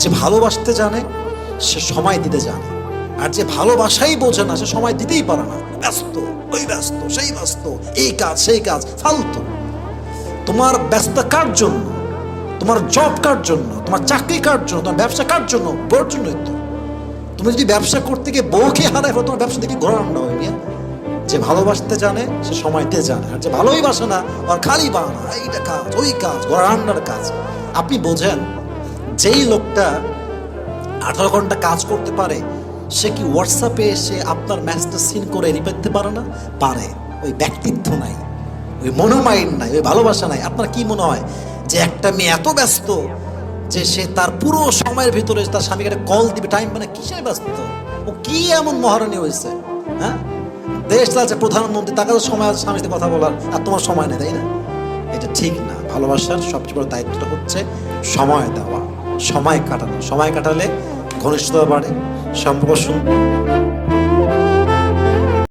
যে ভালোবাসতে জানে, সে সময় দিতে জানে। আর যে ভালোবাসাই বোঝে না, সে সময় দিতেই পারে না। ব্যস্ত, ওই ব্যস্ত, সেই ব্যস্ত, এই কাজ, সেই কাজ, ফালতু। তোমার ব্যস্ত কার জন্য? তোমার জব কার জন্য? তোমার চাকরি কার জন্য? তোমার ব্যবসা কার জন্য? বউর জন্যই তো। তুমি যদি ব্যবসা করতে গিয়ে বউকে হারায় তোমার ব্যবসা দেখে ঘোরা রান্না হয় যে ভালোবাসতে জানে, সে সময় দিতে জানে। আর যে ভালোই বাসে না আর খালি বানা এইটা কাজ, ওই কাজ ঘোরা কাজ। আপনি বোঝেন যেই লোকটা আঠারো ঘণ্টা কাজ করতে পারে, সে কি হোয়াটসঅ্যাপে এসে আপনার ম্যাচটা সিন করে রিপ্লাই দিতে পারে না? পারে। ওই ব্যক্তিত্ব নাই। ওই মনোমাইন্ড নাই, ওই ভালোবাসা নাই। আপনার কি মনে হয় যে একটা মেয়ে এত ব্যস্ত যে সে তার পুরো সময়ের ভিতরে তার স্বামীকে কল দিবে? টাইম মানে কিসের ব্যস্ত? ও কি এমন মহারানী হয়েছে হ্যাঁ? দেশ চালাচ্ছে প্রধানমন্ত্রী, তাকে তো সময় আছে স্বামীর কথা বলার। আর তোমার সময় নেই, তাই না? এটা ঠিক না। ভালোবাসার সবচেয়ে বড় দায়িত্বটা হচ্ছে সময় দেওয়া সময় কাটানো। সময় কাটালে ঘনিষ্ঠতা বাড়ে সম্পর্ক